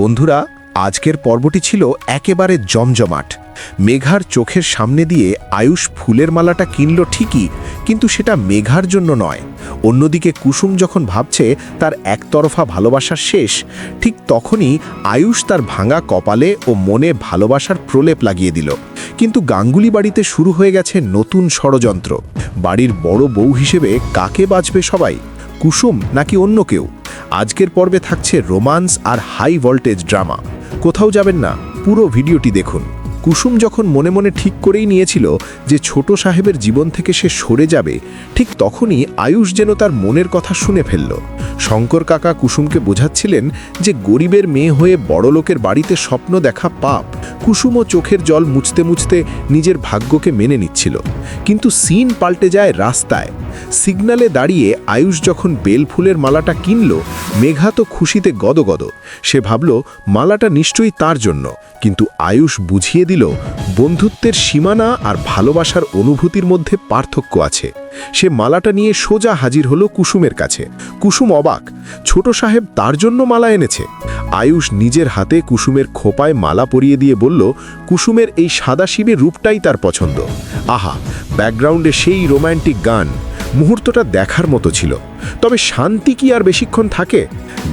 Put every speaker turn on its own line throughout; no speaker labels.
বন্ধুরা, আজকের পর্বটি ছিল একেবারে জমজমাট। মেঘার চোখের সামনে দিয়ে আয়ুষ ফুলের মালাটা কিনল ঠিকই, কিন্তু সেটা মেঘার জন্য নয়। অন্যদিকে কুসুম যখন ভাবছে তার একতরফা ভালোবাসার শেষ, ঠিক তখনই আয়ুষ তার ভাঙা কপালে ও মনে ভালোবাসার প্রলেপ লাগিয়ে দিল। কিন্তু গাঙ্গুলি বাড়িতে শুরু হয়ে গেছে নতুন ষড়যন্ত্র। বাড়ির বড় বউ হিসেবে কাকে বাঁচবে সবাই? কুসুম নাকি অন্য কেউ? আজকের পর্বে থাকছে রোমান্স আর হাই ভোল্টেজ ড্রামা। কোথাও যাবেন না, পুরো ভিডিওটি দেখুন। কুসুম যখন মনে মনে ঠিক করেই নিয়েছিল যে ছোট সাহেবের জীবন থেকে সে সরে যাবে, ঠিক তখনই আয়ুষ যেন তার মনের কথা শুনে ফেলল। শঙ্কর কাকা কুসুমকে বোঝাচ্ছিলেন যে গরিবের মেয়ে হয়ে বড়লোকের বাড়িতে স্বপ্ন দেখা পাপ। কুসুমও চোখের জল মুছতে মুছতে নিজের ভাগ্যকে মেনে নিচ্ছিল। কিন্তু সিন পাল্টে যায় রাস্তায়। সিগনালে দাঁড়িয়ে আয়ুষ যখন বেলফুলের মালাটা কিনল, মেঘা তো খুশিতে গদগদ। সে ভাবল, মালাটা নিশ্চয়ই তার জন্য। কিন্তু আয়ুষ বুঝিয়ে দিল, বন্ধুত্বের সীমানা আর ভালোবাসার অনুভূতির মধ্যে পার্থক্য আছে। সে মালাটা নিয়ে সোজা হাজির হলো কুসুমের কাছে। কুসুম অবাক, ছোট সাহেব তার জন্য মালা এনেছে? আয়ুষ নিজের হাতে কুসুমের খোপায় মালা পরিয়ে দিয়ে বলল, কুসুমের এই সাদা শিবের রূপটাই তার পছন্দ। আহা, ব্যাকগ্রাউন্ডে সেই রোম্যান্টিক গান। মুহূর্তটা দেখার মতো ছিল। তবে শান্তি কি আর বেশিক্ষণ থাকে?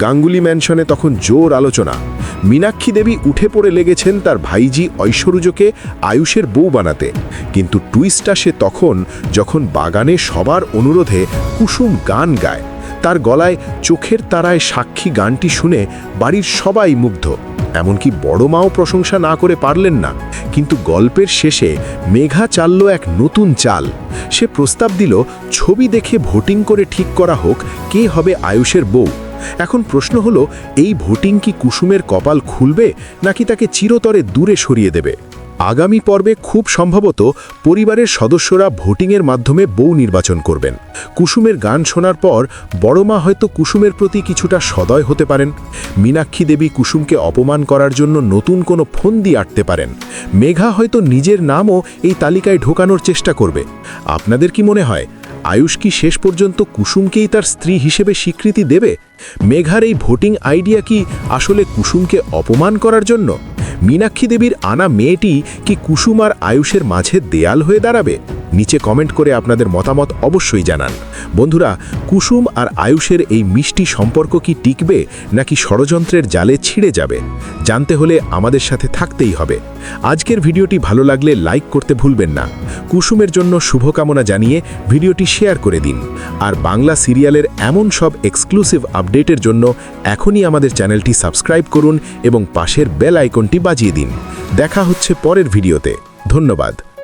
গাঙ্গুলি ম্যানশনে তখন জোর আলোচনা। মীনাক্ষী দেবী উঠে পড়ে লেগেছেন তার ভাইজি ঐশ্বরুজকে আয়ুষের বউ বানাতে। কিন্তু টুইস্ট আসে তখন যখন বাগানে সবার অনুরোধে কুসুম গান গায়, তার গলায় চোখের তারায় সাক্ষী গানটি শুনে বাড়ির সবাই মুগ্ধ। এমনকি বড় মাও প্রশংসা না করে পারলেন না। কিন্তু গল্পের শেষে মেঘা চালল এক নতুন চাল। সে প্রস্তাব দিল, ছবি দেখে ভোটিং করে ঠিক করা হোক, কে হবে আয়ুষের বউ? এখন প্রশ্ন হলো, এই ভোটিং কি কুসুমের কপাল খুলবে, নাকি তাকে চিরতরে দূরে সরিয়ে দেবে? আগামী পর্বে খুব সম্ভবত পরিবারের সদস্যরা ভোটিংয়ের মাধ্যমে বউ নির্বাচন করবেন। কুসুমের গান শোনার পর বড়মা হয়তো কুসুমের প্রতি কিছুটা সদয় হতে পারেন। মীনাক্ষী দেবী কুসুমকে অপমান করার জন্য নতুন কোনো ফন্দি আটতে পারেন। মেঘা হয়তো নিজের নামও এই তালিকায় ঢোকানোর চেষ্টা করবে। আপনাদের কি মনে হয়, আয়ুষ কি শেষ পর্যন্ত কুসুমকেই তার স্ত্রী হিসেবে স্বীকৃতি দেবে? মেঘার এই ভোটিং আইডিয়া কি আসলে কুসুমকে অপমান করার জন্য? মীনাক্ষী দেবীর আনা মেয়েটি কি কুসুম আর আয়ুষের মাঝে দেয়াল হয়ে দাঁড়াবে? নিচে কমেন্ট করে আপনাদের মতামত অবশ্যই জানান। বন্ধুরা, কুসুম আর আয়ুষের এই মিষ্টি সম্পর্ক কি টিকবে নাকি ষড়যন্ত্রের জালে ছিঁড়ে যাবে? জানতে হলে আমাদের সাথে থাকতেই হবে। আজকের ভিডিওটি ভালো লাগলে লাইক করতে ভুলবেন না। কুসুমের জন্য শুভকামনা জানিয়ে ভিডিওটি শেয়ার করে দিন। আর বাংলা সিরিয়ালের এমন সব এক্সক্লুসিভ আপডেটের জন্য এখনই আমাদের চ্যানেলটি সাবস্ক্রাইব করুন এবং পাশের বেল আইকনটি বাজিয়ে দিন। দেখা হচ্ছে পরের ভিডিওতে। ধন্যবাদ।